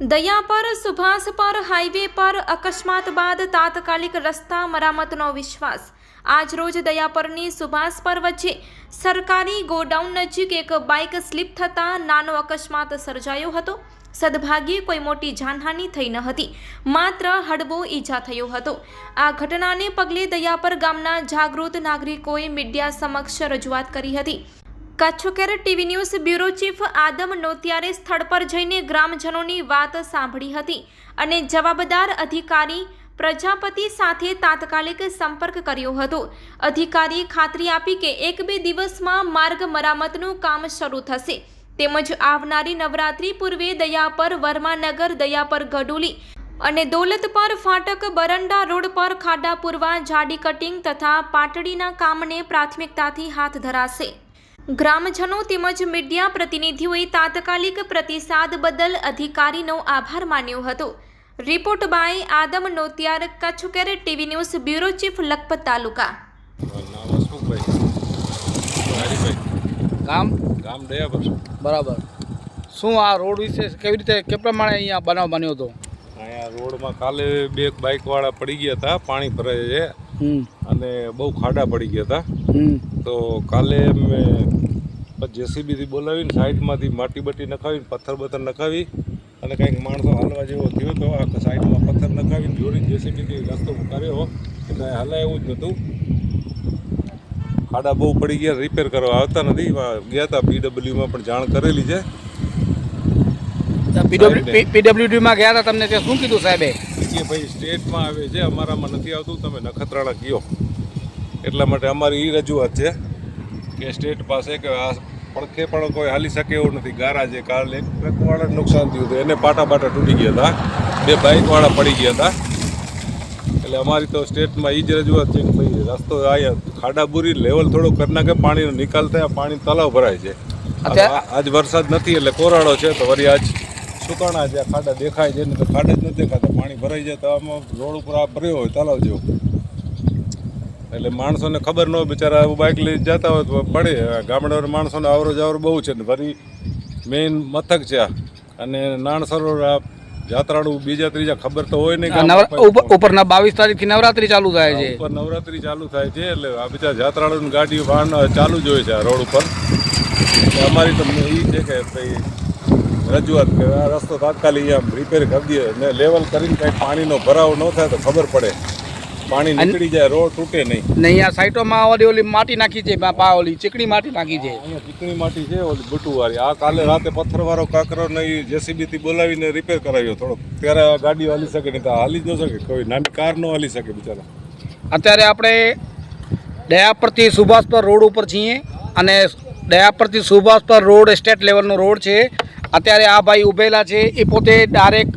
દયાપર સુભાષ પર, હાઈવે પર અકસ્માત બાદ તાત્કાલિક રસ્તા મરામતનો વિશ્વાસ. આજ રોજ દયાપરની સુભાષ પર વચ્ચે સરકારી ગોડાઉન નજીક એક બાઇક સ્લીપ થતાં નાનો અકસ્માત સર્જાયો હતો. સદભાગ્યે કોઈ મોટી જાનહાનિ થઈ ન હતી. માત્ર હડબો ઈજા થયો હતો. આ ઘટનાને પગલે દયાપર ગામના જાગૃત નાગરિકોએ મીડિયા સમક્ષ રજૂઆત કરી હતી. Kutchcare TV news bureau chief Adam નોતિયારે સ્થળ પર જઈને ગ્રામજનોની વાત સાંભળી હતી અને જવાબદાર અધિકારી પ્રજાપતિ સાથે તાત્કાલિક સંપર્ક કર્યો હતો. અધિકારીએ ખાતરી આપી કે એક બે દિવસમાં માર્ગ મરામતનું કામ શરૂ થશે. તેમજ આવનારી નવરાત્રી પૂર્વે દયાપર વર્માનગર, દયાપર ગડુલી અને દોલત પર ફાટક બરંડા રોડ પર ખાડા પૂરવા જાડી કટિંગ તથા પાટડીના કામને પ્રાથમિકતાથી હાથ ધરાશે. ગ્રામજનો તેમજ મીડિયા પ્રતિનિધિઓએ તાત્કાલિક પ્રતિસાદ બદલ અધિકારીનો આભાર માન્યો હતો. Report by Adam Notiyar Kutchcare TV news bureau chief Lakhpat taluka. ગામ? ગામ દયાપર. બરાબર. શું આ રોડ વિશે કેવી રીતે કે પ્રમાણે અહીંયા બનાવ બન્યો હતો? અહીંયા રોડમાં કાલે બે બાઇકવાળા પડી ગયા હતા પાણી ભરાય છે. અને બહુ ખાડા પડી ગયા હતા તો કાલે મેં જેસીબીથી બોલાવીને સાઈડમાંથી માટી બટી નખાવીને પથ્થર બથ્થર નખાવી અને કંઈક માણસો હાલવા જેવો થયો તો આ સાઈડમાં પથ્થર નખાવીને જોડી જેસીબીથી રસ્તો કર્યો એટલે હલાય એવું જ નહોતું ખાડા બહુ પડી ગયા રિપેર કરવા આવતા નથી. ગયા હતા પીડબ્લ્યુમાં પણ જાણ કરેલી છે. પીડબ્લ્યુડીમાં ગયા હતા તમને તે શું કીધું સાહેબે? કે ભાઈ સ્ટેટમાં આવે છે અમારામાં નથી આવતું તમે નખત્રાણા ગયો એટલા માટે અમારી એ રજૂઆત છે કે સ્ટેટ પાસે કે આ પડખે પણ કોઈ હાલી શકે એવું નથી. ગારા જે કાલે એક ટ્રકવાળાને નુકસાન થયું હતું એને પાટા પાટા તૂટી ગયા હતા. બે બાઇકવાળા પડી ગયા હતા. એટલે અમારી તો સ્ટેટમાં એ જ રજૂઆત છે કે ભાઈ રસ્તો અહીંયા ખાડાબુરી લેવલ થોડો કરી નાખે પાણીનો નિકાલ થાય પાણી તલાવ ભરાય છે. આજ વરસાદ નથી એટલે કોરાડો છે તો વળી આજ સુકાણા છે ખાડા દેખાય છે ને તો ખાડા જ નથી દેખાતા પાણી ભરાઈ જાય તો આમાં રોડ ઉપર આ ભર્યો હોય તલાવ જેવો. એટલે માણસોને ખબર ન હોય બિચારા બાઇક લઈ જતા હોય તો પડે. ગામડાના માણસોને આવરો જાવરો બહુ છે ને ફરી મેઇન મથક છે આ. અને નાણ સરોવર આ જાત્રાળુ બીજા ત્રીજા ખબર તો હોય નહીં ઉપરના બાવીસ તારીખથી નવરાત્રી ચાલુ થાય છે. ઉપર નવરાત્રી ચાલુ થાય છે એટલે આ બધા જાત્રાળુ ગાડી વાહન ચાલુ જ હોય છે આ રોડ ઉપર. અમારી તો એ છે કે ભાઈ રજૂઆત કે આ રસ્તો તાત્કાલિક અહીંયા રિપેર કરી દઈએ. ને લેવલ કરીને કંઈક પાણીનો ભરાવ ન થાય તો ખબર પડે. પાણી નીકળી જાય રોડ તૂટે નહીં. નહીં અહીંયા સાઈટોમાં ઓલી ઓલી માટી નાખી છે પા- પા ઓલી ચીકણી માટી નાખી છે. અહીંયા ચીકણી માટી છે ઓલી બટુવાળી. આ કાલે રાતે પથ્થરવાળો કાકરો ને એ જેસીબીથી બોલાવીને રિપેર કરાવ્યો થોડોક. ત્યારે આ ગાડીઓ હાલી શકે નહીં તો હાલી જ ન શકે. કોઈ નાની કાર ન હાલી શકે બિચારા. અત્યારે આપણે દયાપરથી સુભાષપર રોડ ઉપર છીએ અને દયાપરથી સુભાષપર રોડ સ્ટેટ લેવલનો રોડ છે. અત્યારે આ ભાઈ ઊભેલા છે. એ પોતે ડાયરેક્ટ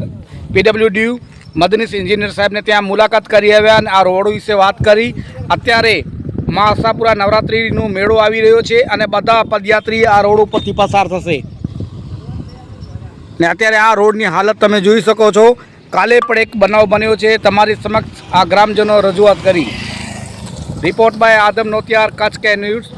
પીડબ્લ્યુડી મદનીશ એન્જિનિયર સાહેબને ત્યાં મુલાકાત કરી આવ્યા અને આ રોડ વિશે વાત કરી. અત્યારે મા આશાપુરા નવરાત્રિનો મેળો આવી રહ્યો છે અને બધા પદયાત્રી આ રોડ ઉપરથી પસાર થશે. ને અત્યારે આ રોડની હાલત તમે જોઈ શકો છો. કાલે પણ એક બનાવ બન્યો છે. તમારી સમક્ષ આ ગ્રામજનો રજૂઆત કરી. Report by Adam Notiyar, Kutch K news.